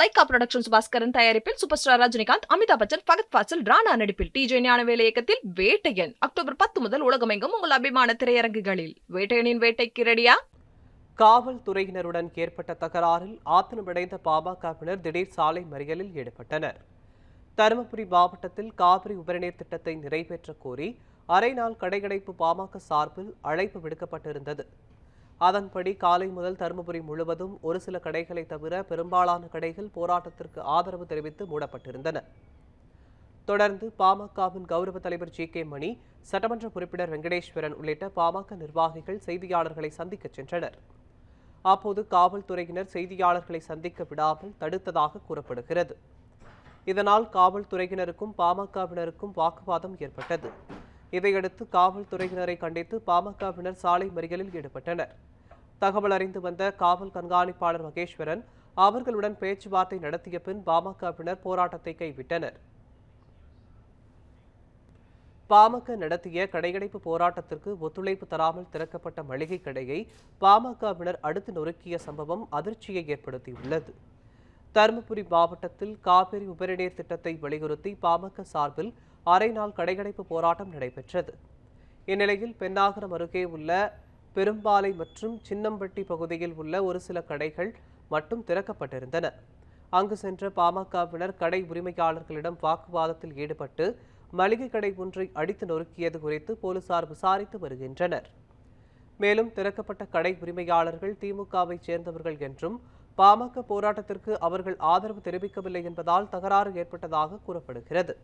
Lyca productions Baskaran தயாரிப்பில் super star Rajinikanth Amitabh Bachchan Fahadh Faasil Rana நடிப்பில் TJ ஞானவேல இயக்கத்தில் வேட்டையன். அக்டோபர் பத்து முதல் உலகமெங்கும் உங்கள் அபிமான திரையரங்குகளில். வேட்டையனின் வேட்டைக்கு ரெடியா காவல்துறையினருடன் ஏற்பட்ட தகராறில் ஆத்திரமடைந்த பாமகவினர் திடீர் சாலை மறியலில் ஈடுபட்டனர். தருமபுரி மாவட்டத்தில் காவிரி உபரிநீர் திட்டத்தை நிறைவேற்ற கோரி அரை நாள் கடையடைப்பு பாமக சார்பில் அழைப்பு விடுக்கப்பட்டிருந்தது. அதன்படி காலை முதல் தருமபுரி முழுவதும் ஒரு சில கடைகளை தவிர பெரும்பாலான கடைகள் போராட்டத்திற்கு ஆதரவு தெரிவித்து மூடப்பட்டிருந்தன. தொடர்ந்து பாமகவின் கௌரவ தலைவர் ஜி கே மணி சட்டமன்ற உறுப்பினர் வெங்கடேஸ்வரன் உள்ளிட்ட பாமக நிர்வாகிகள் செய்தியாளர்களை சந்திக்கச் சென்றனர். அப்போது காவல்துறையினர் செய்தியாளர்களை சந்திக்க விடாமல் தடுத்ததாக கூறப்படுகிறது. இதனால் காவல்துறையினருக்கும் பாமகவினருக்கும் வாக்குவாதம் ஏற்பட்டது. இதையடுத்து காவல்துறையினரை கண்டித்து பாமகவினர் சாலை மறியலில் ஈடுபட்டனர். தகவல் அறிந்து வந்த காவல் கண்காணிப்பாளர் மகேஸ்வரன் அவர்களுடன் பேச்சுவார்த்தை நடத்திய பின் பாமகவினர் போராட்டத்தை கைவிட்டனர். பாமக நடத்திய கடையடைப்பு போராட்டத்திற்கு ஒத்துழைப்பு தராமல் திறக்கப்பட்ட மளிகை கடையை பாமகவினர் அடுத்து நொறுக்கிய சம்பவம் அதிர்ச்சியை ஏற்படுத்தியுள்ளது. தருமபுரி மாவட்டத்தில் காவிரி உபரிநீர் திட்டத்தை வலியுறுத்தி பாமக சார்பில் அரை நாள் கடையடைப்பு போராட்டம் நடைபெற்றது. இந்நிலையில் பெண்ணாகரம் அருகே உள்ள பெரும்பாலை மற்றும் சின்னம்பட்டி பகுதியில் உள்ள ஒரு சில கடைகள் மட்டும் திறக்கப்பட்டிருந்தன. அங்கு சென்ற பாமகவினர் கடை உரிமையாளர்களிடம் வாக்குவாதத்தில் ஈடுபட்டு மளிகை கடை ஒன்றை அடித்து நொறுக்கியது குறித்து போலீசார் விசாரித்து வருகின்றனர். மேலும் திறக்கப்பட்ட கடை உரிமையாளர்கள் திமுகவை சேர்ந்தவர்கள் என்றும் பாமக போராட்டத்திற்கு அவர்கள் ஆதரவு தெரிவிக்கவில்லை என்பதால் தகராறு ஏற்பட்டதாக கூறப்படுகிறது.